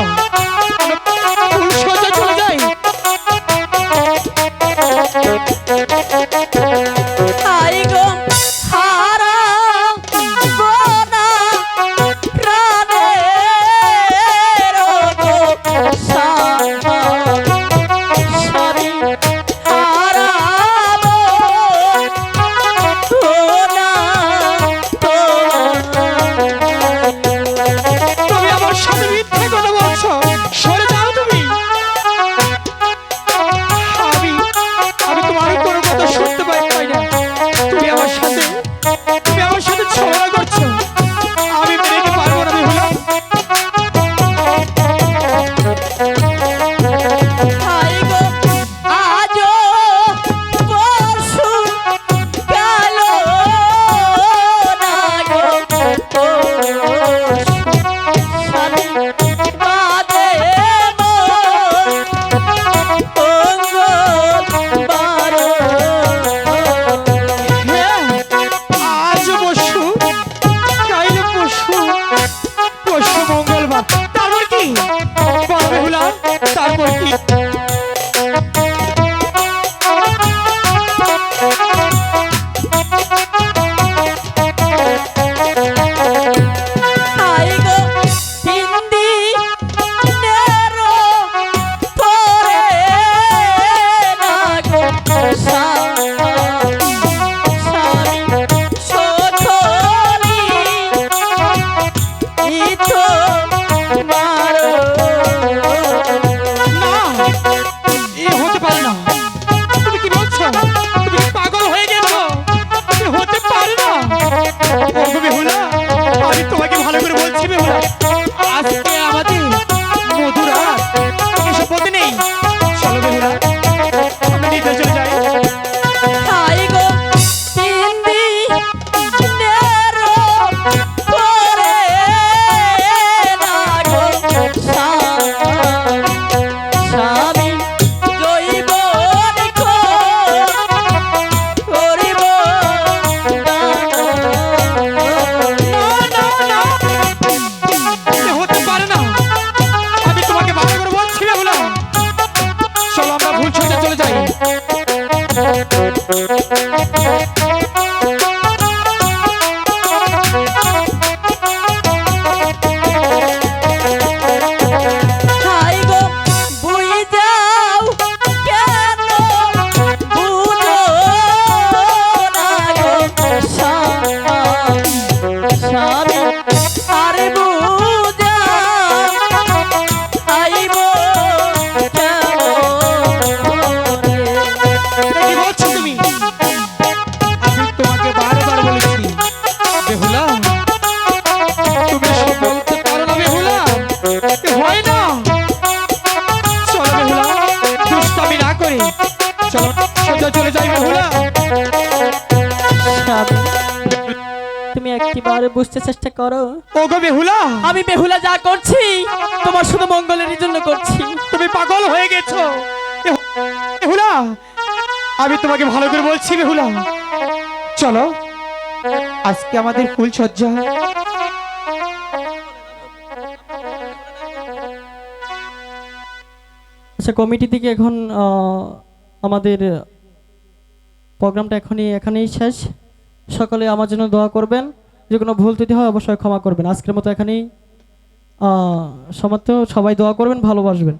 Oh. Thank you. লজ্জা চলে যায় মহুলা তুমি একটিবার বুঝতে চেষ্টা করো। ওগো বেহুলা। আমি বেহুলা যা করছি তোমার শুধু মঙ্গলের জন্য করছি। তুমি পাগল হয়ে গেছো। বেহুলা আমি তোমাকে ভালো করে বলছি বেহুলা। চলো আজকে আমাদের ফুল সজ্জা। আচ্ছা কমিটি থেকে এখন আমাদের প্রোগ্রামটা এখনই, এখানেই শেষ। সকলে আমার জন্য দোয়া করবেন। যে কোনো ভুল ত্রুটি হয় অবশ্যই ক্ষমা করবেন। আজকের মতো এখানেই সমাপ্ত। সবাই দোয়া করবেন, ভালোবাসবেন।